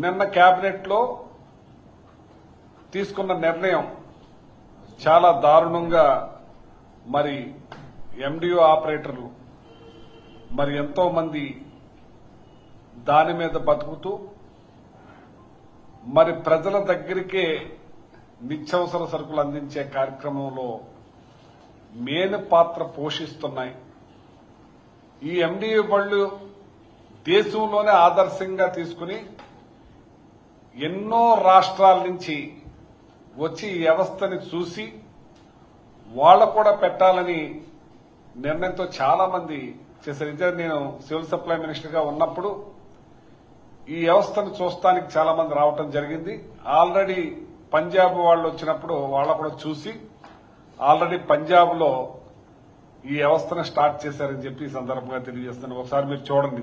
నిన్న కేబినెట్లో తీసుకున్న నిర్ణయం చాలా దారుణంగా మరి ఎండిఓ ఆపరేటర్లు మరి ఎంతో మంది దాని మీద బతుకుతూ మరి ప్రజల దగ్గరికే నిత్యవసర సరుకులు అందించే కార్యక్రమంలో మేలు పాత్ర పోషిస్తున్నాయి. ఈ ఎండిఓ బళ్ళు దేశంలోనే ఆదర్శంగా తీసుకుని ఎన్నో రాష్ట్రాల నుంచి వచ్చి ఈ వ్యవస్థని చూసి వాళ్ళ కూడా పెట్టాలని నిర్ణయంతో చాలా మంది చేశారు. ఇదే నేను సివిల్ సప్లై మినిస్టర్గా ఉన్నప్పుడు ఈ వ్యవస్థను చూస్తానికి చాలా మంది రావటం జరిగింది. ఆల్రెడీ పంజాబ్ వాళ్ళు వచ్చినప్పుడు వాళ్ళ కూడా చూసి ఆల్రెడీ పంజాబ్లో ఈ వ్యవస్థను స్టార్ట్ చేశారని చెప్పి ఈ సందర్భంగా తెలియజేస్తున్నాను. ఒకసారి మీరు చూడండి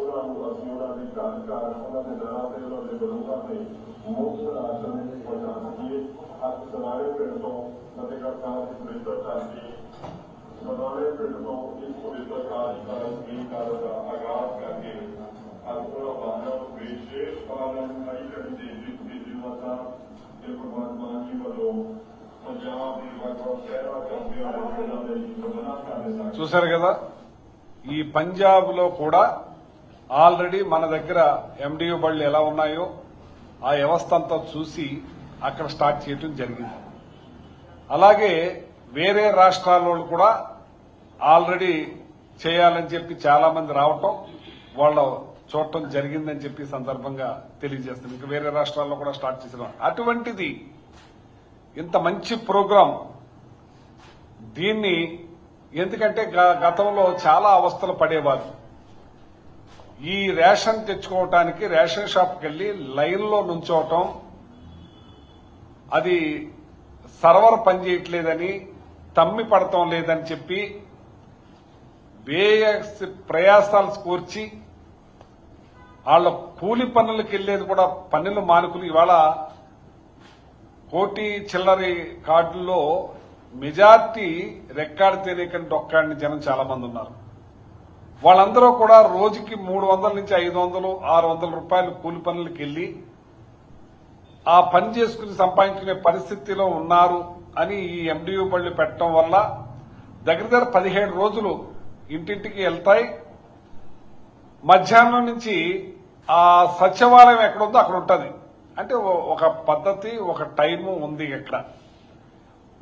कार्यक्रमाचे जणांचे बरोवपाचे मोस्ट आचरण वचनाची आज सदाळे पिळटो प्रत्येकाचा पुरेसा शांती सदाळे पिळटो एक पुरेसा काल कारण मी कालचा आघात करके आजचा बांधव विशेष पालन आईकडचे जितके जीवाचा ते परमात्माची बदो చూశారు కదా ఈ పంజాబ్లో కూడా ఆల్రెడీ మన దగ్గర ఎండియూ బళ్ళు ఎలా ఉన్నాయో ఆ వ్యవస్థ అంతా చూసి అక్కడ స్టార్ట్ చేయటం జరిగింది. అలాగే వేరే రాష్ట్రాల వాళ్ళు కూడా ఆల్రెడీ చేయాలని చెప్పి చాలా మంది రావటం వాళ్ళు చూడటం జరిగిందని చెప్పి సందర్భంగా తెలియజేస్తుంది ఇంకా వేరే రాష్ట్రాల్లో కూడా స్టార్ట్ చేసిన అటువంటిది ఇంత మంచి ప్రోగ్రాం దీన్ని ఎందుకంటే గ- గతంలో చాలా అవస్థలు పడేవారు ఈ రేషన్ తెచ్చుకోవటానికి రేషన్ షాప్కి వెళ్ళి లైన్లో నుంచోవటం అది సర్వర్ పనిచేయట్లేదని తమ్మి పడటం లేదని చెప్పి వేయ ప్రయాసాలు కూర్చి వాళ్ళ కూలి పనులకు వెళ్ళేది కూడా పన్నులు మానుకుని ఇవాళ కోటి చిల్లరి కార్డుల్లో మెజార్టీ రెక్కాడి తెలియకని డొక్కాడిని జనం చాలా మంది ఉన్నారు. వాళ్ళందరూ కూడా రోజుకి మూడు వందల నుంచి ఐదు వందలు ఆరు వందల రూపాయలు కూలి పనులకు వెళ్ళి ఆ పని చేసుకుని సంపాదించుకునే పరిస్థితిలో ఉన్నారు అని ఈ ఎండియూ బళ్ళు పెట్టడం వల్ల దగ్గర దగ్గర పదిహేడు రోజులు ఇంటింటికి వెళ్తాయి. మధ్యాహ్నం నుంచి ఆ సచివాలయం ఎక్కడుందో అక్కడ ఉంటుంది. అంటే ఒక పద్ధతి ఒక టైము ఉంది ఇక్కడ.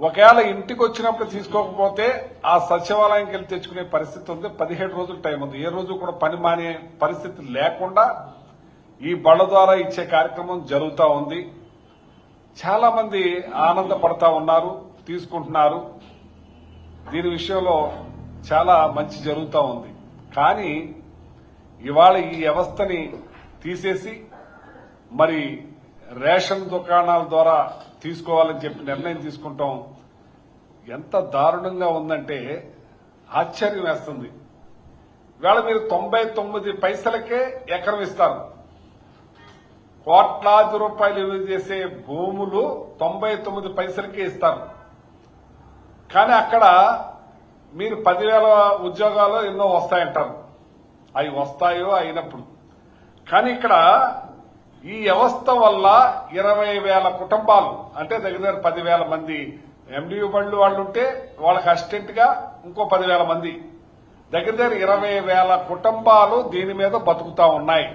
ఒకవేళ ఇంటికి వచ్చినప్పుడు తీసుకోకపోతే ఆ సచివాలయంకి వెళ్ళి తెచ్చుకునే పరిస్థితి ఉంది. పదిహేడు రోజులు టైం ఉంది. ఏ రోజు కూడా పని మానే పరిస్థితి లేకుండా ఈ బళ్ళ ద్వారా ఇచ్చే కార్యక్రమం జరుగుతూ ఉంది. చాలా మంది ఆనందపడతా ఉన్నారు తీసుకుంటున్నారు. దీని విషయంలో చాలా మంచి జరుగుతూ ఉంది. కానీ ఇవాళ ఈ వ్యవస్థని తీసేసి మరి రేషన్ దుకాణాల ద్వారా తీసుకోవాలని చెప్పి నిర్ణయం తీసుకుంటాం. ఎంత దారుణంగా ఉందంటే ఆశ్చర్యం వేస్తుంది. ఇవాళ మీరు తొంభై తొమ్మిది పైసలకే ఎకరం ఇస్తారు. కోట్లాది రూపాయలు విలువ చేసే భూములు తొంభై తొమ్మిది పైసలకే ఇస్తారు. కానీ అక్కడ మీరు పదివేల ఉద్యోగాలు ఎన్నో వస్తాయంటారు. అవి వస్తాయో అయినప్పుడు. కానీ ఇక్కడ ఈ వ్యవస్థ వల్ల ఇరవై వేల కుటుంబాలు అంటే దగ్గర పదివేల మంది ఎండియు బండ్లు వాళ్ళు ఉంటే వాళ్ళకి అసిస్టెంట్గా ఇంకో పదివేల మంది. దగ్గర దగ్గర ఇరవై వేల కుటుంబాలు దీని మీద బతుకుతా ఉన్నాయి.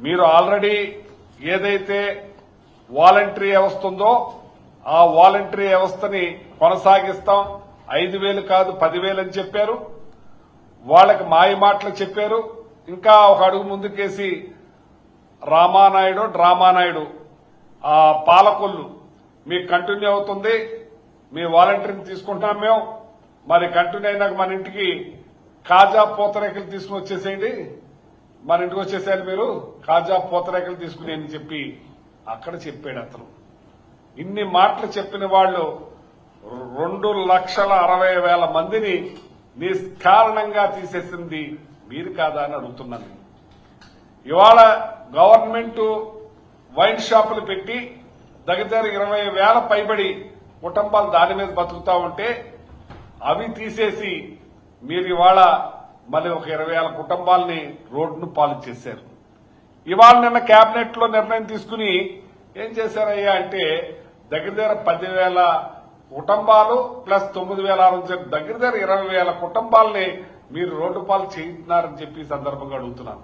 మీరు ఆల్రెడీ ఏదైతే వాలంటరీ వ్యవస్థ ఉందో ఆ వాలంటరీ వ్యవస్థని కొనసాగిస్తాం. ఐదు వేలు కాదు పదివేలు అని చెప్పారు. వాళ్ళకి మాయ మాటలు చెప్పారు. ఇంకా ఒక అడుగు ముందుకేసి రామానాయుడు డ్రామానాయుడు ఆ పాలకొల్లు. మీకు కంటిన్యూ అవుతుంది. మీ వాలంటీర్ని తీసుకుంటున్నాం మేము. మరి కంటిన్యూ అయినాక మన ఇంటికి కాజా పూతరేకలు తీసుకుని వచ్చేసేయండి. మన ఇంటికి వచ్చేసారు మీరు. కాజా పూతరేకలు తీసుకుని అని చెప్పి అక్కడ చెప్పాడు అతను. ఇన్ని మాటలు చెప్పిన వాళ్ళు రెండు లక్షల అరవై వేల మందిని నిష్కారణంగా తీసేసింది మీరు కాదా అని అడుగుతున్నాను నేను. ఇవాళ గవర్నమెంట్ వైన్ షాపులు పెట్టి దగ్గర ఇరవై వేల పైబడి కుటుంబాలు దాని మీద బతుకుతా ఉంటే అవి తీసేసి మీరు ఇవాళ మళ్ళీ ఒక ఇరవై వేల కుటుంబాలని రోడ్డును పాలు చేశారు ఇవాళ నిన్న కేబినెట్లో నిర్ణయం తీసుకుని ఏం చేశారయ్యా అంటే దగ్గర దగ్గర పదివేల కుటుంబాలు ప్లస్ తొమ్మిది వేల ఆరు దగ్గర దగ్గర ఇరవై వేల కుటుంబాలని మీరు రోడ్డు పాలు చేయించున్నారని చెప్పి సందర్భంగా అడుగుతున్నాను.